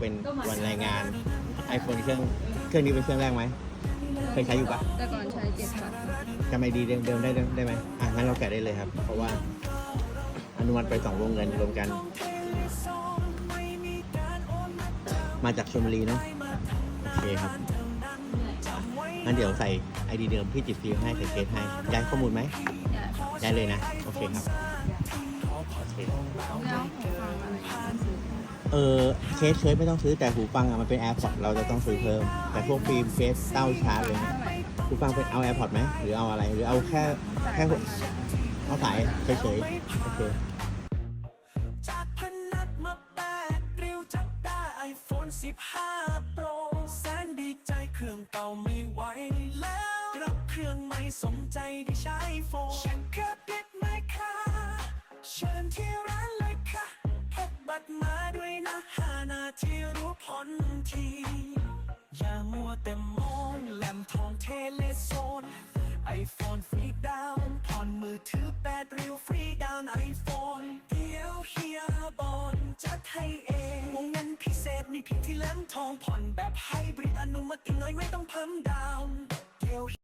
เป็นวันรายงาน iPhone เครื่องเครื่องนี้เป็นเครื่องแรกไหมเคยใช้อยู่ปะแต่ก่อนใช้เจ็ดพันจำไอดีเดิมๆได้ได้ไหมอะงั้นเราแกะได้เลยครับ เพราะว่าอนุมัติไปสองวงเงินรวมกัน มาจากชลบุรีเนาะโอเคครับงั้นเดี๋ยวใส่ไอดีเดิมพี่จิตฟิวให้ใส่เคสให้ย้ายข้อมูลไหมย้ายเลยนะ โอเคครับ เออเคสเคสไม่ต้องซื้อแต่หูฟังอะมันเป็น AirPod เราจะต้องซื้อเพิ่ม แต่พวกฟิล์มเฟสเต้าชาร์จเลยนะเท่าไหร่หูฟังเป็นเอา AirPod ไหมหรือเอาอะไรหรือเอาแค่แค่หัวเอาสายเฉยๆโอเค จากพนักมาแปดริ้วจับได้ไอโฟน15 Pro แสนดีใจเครื่องเก่าไม่ไหวแล้วรับเครื่องใหม่สมใจได้ใช้โฟนฉันกระติดไหมคะเชิญที่ร้านเลยค่ะพกบัตรมา ห้านาทีรู้ผลที อย่ามัวแต่มองแหลมทองเทเลโซนไอโฟนฟรีดาวน์ผ่อนมือถือแปดริ้วฟรีดาวน์ไอโฟนเดี๋ยวเฮียบอลจัดให้เองวงเงินพิเศษมีเพียงที่แหลมทองผ่อนแบบไฮบริดอนุมัติน้อยไม่ต้องเพิ่มดาวน์เดี๋ยว